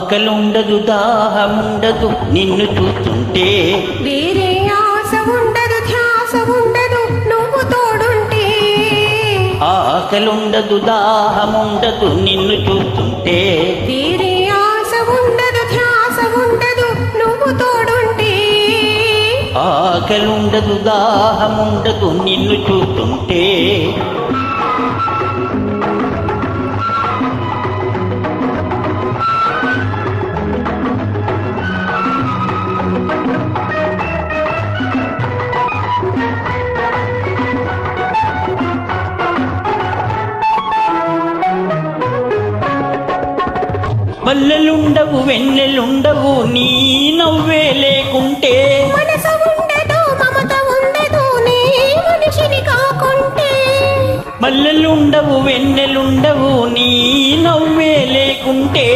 ఆకలుండదు దాహముండదు నిన్ను చూస్తుంటే. వేరే ఆశ ఉండదు ధ్యాస ఉండదు నువ్వు తోడుంటే. ఆకలుండదు దాహముండదు నిన్ను చూస్తుంటే. వేరే ఆశ ఉండదు ధ్యాస ఉండదు నువ్వు తోడుంటే. ఆకలుండదు దాహముండదు నిన్ను చూస్తుంటే. మల్లెలుండవు వెన్నెలుండవు నీ నవ్వే లేకుంటే. మల్లెలుండవు వెన్నెలుండవు నీ నవ్వే లేకుంటే.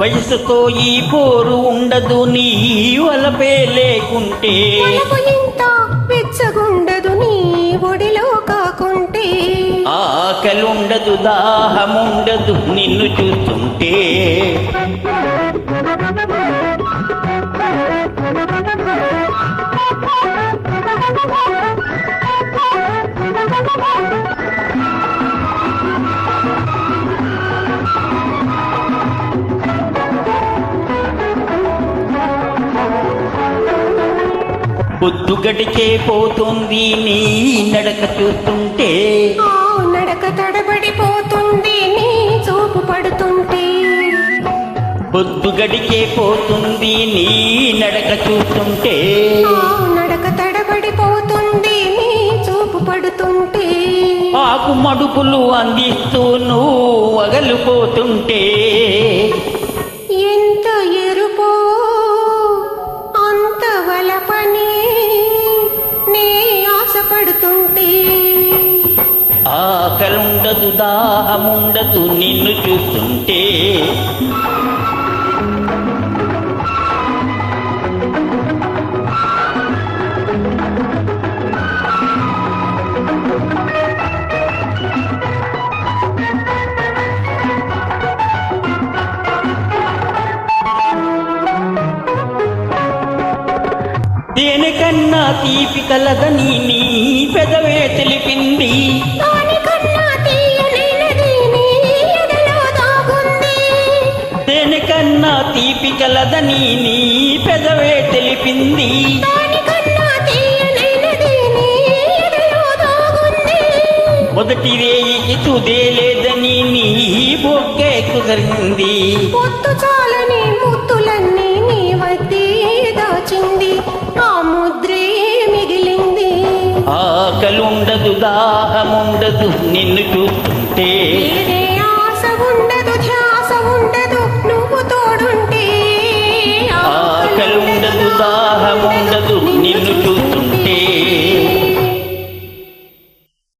వయసుతో ఈ పోరు ఉండదు నీ వలపే లేకుంటే. వెచ్చగుండదు నీ కాకుంటే ఆకలుండదు దాహముండదు నిన్ను చూస్తుంటే. పొద్దు గడిచే పోతుంది నీ నడక చూస్తుంటే. నడక తడబడిపోతుంది నీ చూపు పడుతుంటే. పొద్దు గడిచే పోతుంది నీ నడక చూస్తుంటే. నడక తడబడిపోతుంది నీ చూపు పడుతుంటే. ఆకు మడుపులు అందిస్తూ నువ్వు వగలిపోతుంటే ఆకలుండదు దాహముండదు నిన్ను చూస్తుంటే. దేనికన్నా తీపి కలదని నీ పెదవే తెలిపింది. కలదని నీ పెదవే తెలిపింది. మొదటి రేయికి తుదే లేదని నీ బొక్కే కుదిరింది. పొత్తు చాలని ముత్తులన్నీ నీ వద్దే దాచింది. ఆ ముద్రే మిగిలింది. ఆకలుండదు దాహముండదు నిన్ను ఉత్సాహముండదు. నిన్ను